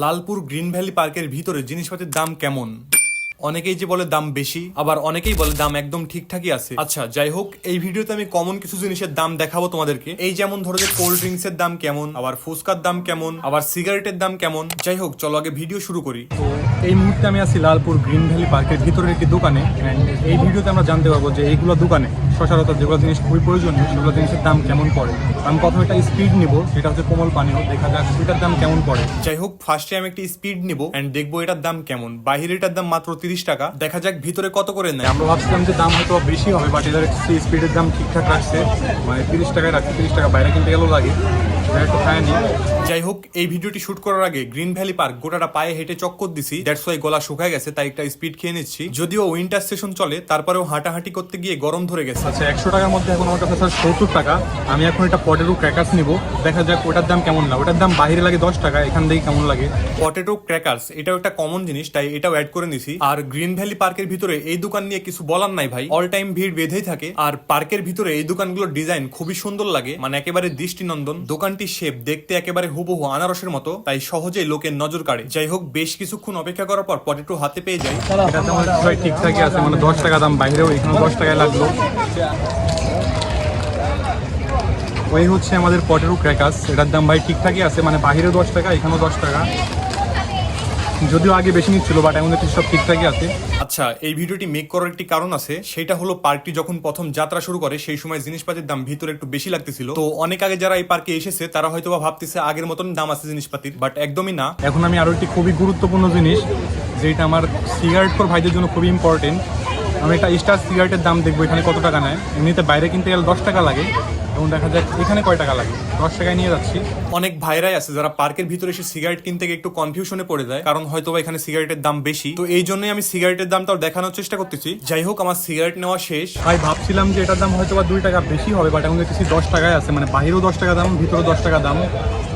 Lalpur green valley পার্কের ভিতরে জিনিসপাতির দাম কেমন? অনেকেই যে বলে দাম বেশি, আবার অনেকেই বলে দাম একদম ঠিকঠাকই আছে। আচ্ছা যাই হোক, এই ভিডিওতে আমি কমন কিছু জিনিসের দাম দেখাবো তোমাদেরকে। এই যেমন ধরো যে কোল্ড ড্রিঙ্কস এর দাম কেমন, আবার ফুচকার দাম কেমন, আবার সিগারেটের দাম কেমন। যাই হোক, চলো আগে ভিডিও শুরু করি। তো এই মুহূর্তে আমি আছি লালপুর গ্রিন ভ্যালি পার্কের ভিতরের একটি দোকানে এই ভিডিওতে আমরা জানতে পারব যে এইগুলো দোকানে সচরাচর যেগুলো জিনিস খুবই প্রয়োজনীয় সেগুলো জিনিসের দাম কেমন পড়ে? আমি প্রথমে একটা স্পিড নিব সেটা হচ্ছে কোমল পানীয় দেখা যাক সেটার দাম কেমন পড়ে। যাই হোক ফার্স্টে আমি একটি স্পিড নিব এন্ড দেখব এটার দাম কেমন। বাহিরে এটার দাম মাত্র তিরিশ টাকা দেখা যাক ভিতরে কত করে নেয়। আমরা ভাবছিলাম যে দাম হয়তো বেশি হবে বাট এদের স্পিডের দাম ঠিকঠাক রাখছে মানে তিরিশ টাকায় রাখছে তিরিশ টাকা বাইরে কিনতে গেলেও লাগে যাই হোক এই ভিডিওটি শুট করার আগে গ্রিন ভ্যালি পার্ক গোটাটা পায়ে হেঁটে চক্কর দিছি দ্যাটস ওয়াই গলা শুকায় গেছে তাই একটা স্পিড খেয়ে নিচ্ছি। যদিও উইন্টার সেশন চলে তারপরেও হাঁটাহাঁটি করতে গিয়ে গরম ধরে গেছে। আচ্ছা একশো টাকার মধ্যে এখন আমার কাছে স্যার সত্তর টাকা। আমি এখন এটা পটেটো ক্র্যাকার্স নিব। দেখা যাক ওটার দাম কেমন না। ওটার দাম বাইরে লাগে দশ টাকা এখান থেকে কেমন লাগে। পটেটো ক্র্যাকার্স এটাও একটা কমন জিনিস তাই এটাও অ্যাড করে নিছি। আর গ্রিন ভ্যালি পার্কের ভিতরে এই দোকান নিয়ে কিছু বলার নাই ভাই। অল টাইম ভিড় বেঁধেই থাকে। আর পার্কের ভিতরে এই দোকানগুলোর ডিজাইন খুবই সুন্দর লাগে। মানে একেবারে দৃষ্টিনন্দন। দোকানটি শেপ দেখতে একেবারে হুবহু আনারসের মতো তাই সহজেই লোকের নজর কাড়ে। যাই হোক বেশ কিছুক্ষণ অপেক্ষা করার পর পটেটো হাতে পেয়ে যাই। প্রায় ঠিকঠাকই আছে। মানে দশ টাকা দাম বাইরেও এখানে দশ টাকায় লাগল। ওই হচ্ছে আমাদের পটেরো ক্র্যাকাস এটার দাম ভাই ঠিকঠাকই আছে মানে বাইরেও দশ টাকা এখানেও দশ টাকা। যদিও আগে বেশি নিচ্ছিল বাট এখন দেখছি সব ঠিকঠাকই আছে। আচ্ছা এই ভিডিওটি মেক করার একটি কারণ আছে সেটা হলো পার্কটি যখন প্রথম যাত্রা শুরু করে সেই সময় জিনিসপাতির দাম ভিতরে একটু বেশি লাগতেছিল। তো অনেক আগে যারা এই পার্কে এসেছে তারা হয়তো বা ভাবতেছে আগের মতন দাম আছে জিনিসপাতির বাট একদমই না। এখন আমি আরও একটি খুবই গুরুত্বপূর্ণ জিনিস যেটা আমার সিগারেট ফর ভাইদের জন্য খুবই ইম্পর্টেন্ট আমি একটা স্টার সিগারেটের দাম দেখব এখানে কত টাকা নেয়? এমনিতে বাইরে কিনতে গেলে দশ টাকা লাগে এবং দেখা যাক এখানে কয় টাকা লাগে? দশ টাকায় নিয়ে যাচ্ছি। অনেক ভাইরাই আছে যারা পার্কের ভিতরে এসে সিগারেট কিনতে গিয়ে একটু কনফিউশনে পড়ে যায় কারণ হয়তো বা এখানে সিগারেটের দাম বেশি। তো এই জন্যই আমি সিগারেটের দামটাও দেখানোর চেষ্টা করতেছি। যাই হোক আমার সিগারেট নেওয়া শেষ। ভাই ভাবছিলাম যে এটার দাম হয়তো বা দুই টাকা বেশি হবে বাট এখন দেখতেছি দশ টাকায় আছে মানে বাইরেও দশ টাকা দাম ভিতরেও দশ টাকা দাম।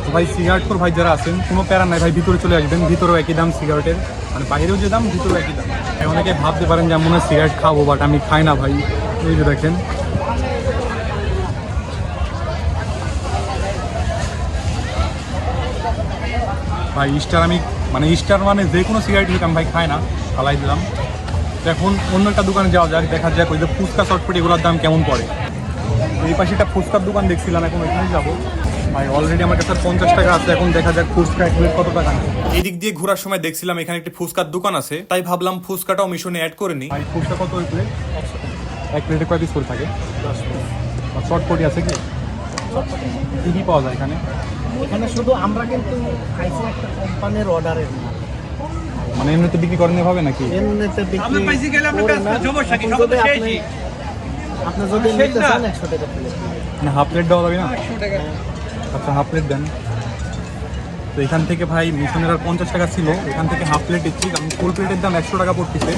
তো ভাই সিগারেট তোর ভাই যারা আছেন, কোনো প্যারা নাই ভাই, ভিতরে চলে আসবেন, ভিতরেও একই দাম সিগারেটের মানে বাইরেও যে দাম, ভিতরেও একই দাম। অনেকে ভাবতে পারেন যে, আমি সিগারেট খাব বাট আমি খাই না ভাই। এই যে দেখেন। ভাই স্টার আমি মানে স্টার মানে যে কোনো সিগারেট আমি ভাই খাই না, ফালাই দিলাম। এখন অন্য একটা দোকানে যাওয়া যাক, দেখা যাক, ওই যে ফুচকা, চটপটি, এগুলোর দাম কেমন পড়ে। এই পাশে একটা ফুচকার দোকান দেখছিলাম, এখন ওইখানে যাব। ভাই অলরেডি আমার কাছে পঞ্চাশ টাকা আছে এখন দেখা যাক ফুচকা এক প্লেট কত টাকা এদিক দিয়ে ঘোরার সময় দেখছিলাম এখানে একটি ফুচকার দোকান আছে তাই ভাবলাম ফুচকাটাও মিশনে অ্যাড করে নিই। ভাই ফুচকা কত ওই প্লেট এক প্লেটে কয় পিস করে থাকে? চটপটি আছে কি? কী কী পাওয়া যায় এখানে? এখানে শুধু আমরা কিন্তু খাইছি একটা কোম্পানির অর্ডারের মানে এমনিতে বিক্রি করেন নাকি? এমনিতে বিক্রি পাইছি গেলে আমরা কাজ না। করি, সমস্যা কি? এখন সব তো যদি শেষই। আপনি যদি নিতে চান একশো টাকা প্লেট মানে হাফ প্লেট দেওয়া যাবে না? আচ্ছা হাফ প্লেট দেন। তো এখান থেকে ভাই মিশনের আর পঞ্চাশ টাকা ছিল। এখান থেকে হাফ প্লেট দিচ্ছি কারণ ফুল প্লেটের দাম একশো টাকা পড়তেছে।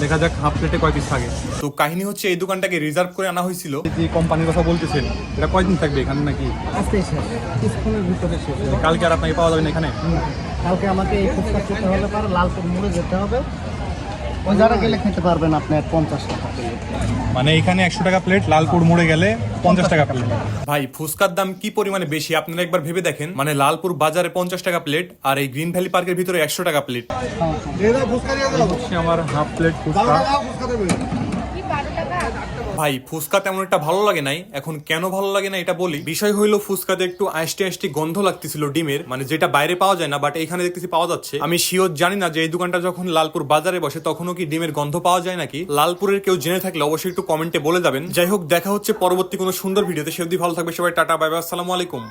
দেখা যাক হাফ প্লেটে কয় পিস থাকে। তো কাহিনী হচ্ছে এই দোকানটাকে রিজার্ভ করে আনা হয়েছিল। যে কোম্পানির কথা বলতেছেন এটা কয়দিন থাকবে এখানে নাকি? কালকে আর আপনাকে পাওয়া যাবে না এখানে? কালকে আমাকে এই ফুচকা খেতে লালপুর মোড়ে যেতে হবে। ওই জায়গা গেলে খেতে পারবেন আপনি পঞ্চাশ টাকা। মানে এখানে একশো টাকা প্লেট লালপুর মোড়ে গেলে পঞ্চাশ টাকা প্লেট ভাই ফুচকার দাম কি পরিমাণে বেশি? আপনারা একবার ভেবে দেখেন। মানে লালপুর বাজারে পঞ্চাশ টাকা প্লেট আর এই গ্রিন ভ্যালি পার্কের ভিতরে একশো টাকা প্লেট আমার হাফ প্লেট ফুচকা। ভাই, ফুচকা তেমন একটা ভালো লাগে নাই। এখন কেন ভালো লাগে না এটা বলি। বিষয় হইল ফুচকাতে একটু আইসটি আইসটি গন্ধ লাগতেছিল ডিমের মানে যেটা বাইরে পাওয়া যায় না বাট এখানে দেখতেছি পাওয়া যাচ্ছে। আমি শিওর জানি না যে এই দোকানটা যখন লালপুর বাজারে বসে, তখনও কি ডিমের গন্ধ পাওয়া যায় নাকি? লালপুরের কেউ জেনে থাকলে অবশ্যই একটু কমেন্টে বলে যাবেন। যাই হোক, দেখা হচ্ছে পরবর্তী কোনো সুন্দর ভিডিওতে। সে অবধি ভালো থাকবে সবাই, টাটা বাইবা বাই আসসালামু আলাইকুম।